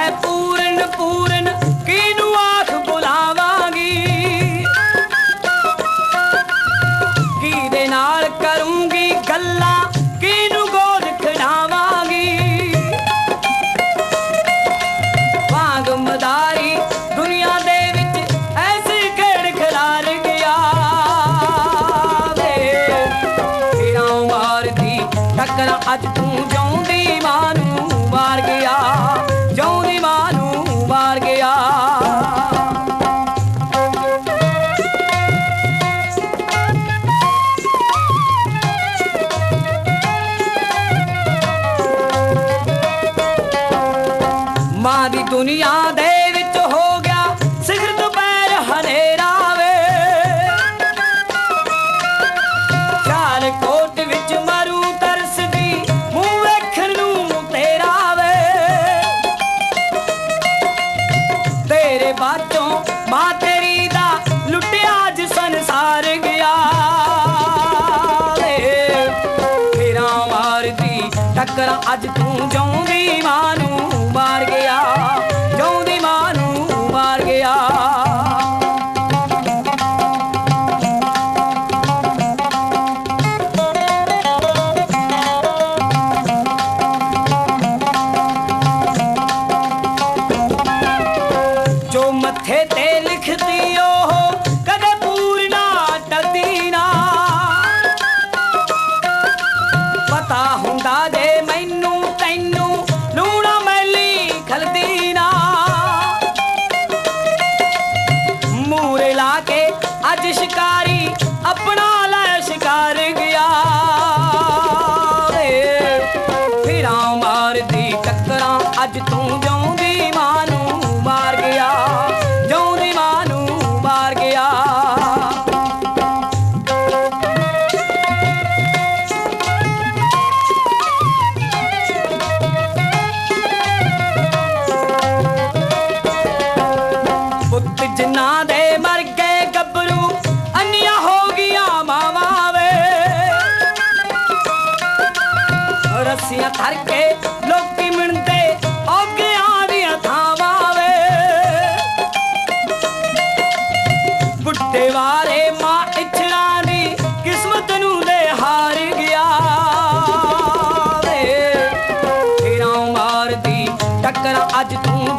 ਤੇਰੇ ਪੂਰਨ ਪੂਰਨ ਕਿਨੂੰ ਆਖ ਬੁਲਾਵਾਂਗੀ? ਕਿਹਦੇ ਨਾਲ ਕਰੂੰਗੀ ਗੱਲਾਂ ਕਿਨੂੰ ਗੋਦ ਖਿਡਾਵਾਂਗੀ? ਵਾਂਗ ਮਦਾਰੀ ਦੁਨੀਆ ਦੇ ਵਿੱਚ ਐਸੀ ਖੇਡ ਖਿਲਾਰ ਗਿਆ ਵੇ ਤੇਰਾ ਮਾਰਦੀ, ਟੱਕਰਾਂ ਅੱਜ ਤੂੰ ਜਾਉਂਦੀ, ਮਾਂ ਨੂੰ ਮਾਰ ਗਿਆ ਦੁਨੀਆ ਦੇ ਵਿੱਚ ਹੋ ਗਿਆ ਸਿਖਰ ਦੁਪਹਿਰ ਹਨੇਰਾ ਵੇ। ਚਾਲ ਕੋਟ ਵਿੱਚ ਮਾਰੂ ਤਰਸਦੀ ਮੂੰਹ ਵੇਖਣ ਨੂੰ ਤੇਰਾ ਵੇ। ਤੇਰੇ ਬਾਝੋਂ ਮਾਂ ਤੇਰੀ ਦਾ ਲੁੱਟਿਆ ਅੱਜ ਸੰਸਾਰ ਗਿਆ ਵੇ। ਫੇਰਾ ਮਾਰਦੀ, ਟੱਕਰਾਂ ਅੱਜ ਤੂੰ ਜਾਉਂਦੀ, ਮਾਂ ਨੂੰ ਮਾਰ ਗਿਆ। ਜੋ ਮੱਥੇ ਤੇ ਲਿਖਦੀ ਉਹ ਕਦੇ ਪੂਰਨਾ ਟਲਦੀ ਨਾ। ਪਤਾ ਹੁੰਦਾ ਜੇ ਮੈਨੂੰ ਤੈਨੂੰ ਲੂਣਾ ਮੈਲੀ ਖਲਦੀ ਨਾ। ਮੂਰੇ ਲਾ ਕੇ ਅੱਜ ਸ਼ਿਕਾਰੀ ਆਪਣਾ ਲੈ ਸ਼ਿਕਾਰ ਗਿਆ। ਵੇ ਫਿਰਾਂ ਮਾਰਦੀ ਟੱਕਰਾਂ ਅੱਜ ਤੂੰ ਜਿਨ੍ਹਾਂ ਦੇ ਮਰ ਗਏ ਗੱਭਰੂ ਅੰਨੀਆਂ ਹੋ ਗਈਆਂ ਮਾਵਾਂ ਵੇ। ਰੱਸੀਆਂ ਧਰ ਕੇ ਲੋਕੀ ਮਿਣਦੇ, ਔਗਿਆਂ ਦੀਆਂ ਥਾਵਾਂ ਵੇ। ਬੁੱਢੇ ਵਾਰੇ ਮਾਂ ਇਛੜਾਂ ਦੀ ਕਿਸਮਤ ਨੂੰ ਦੇ ਹਾਰ ਗਿਆ ਵੇ। ਫੇਰਾਂ ਮਾਰਦੀ, ਟੱਕਰਾਂ ਅੱਜ ਤੂੰ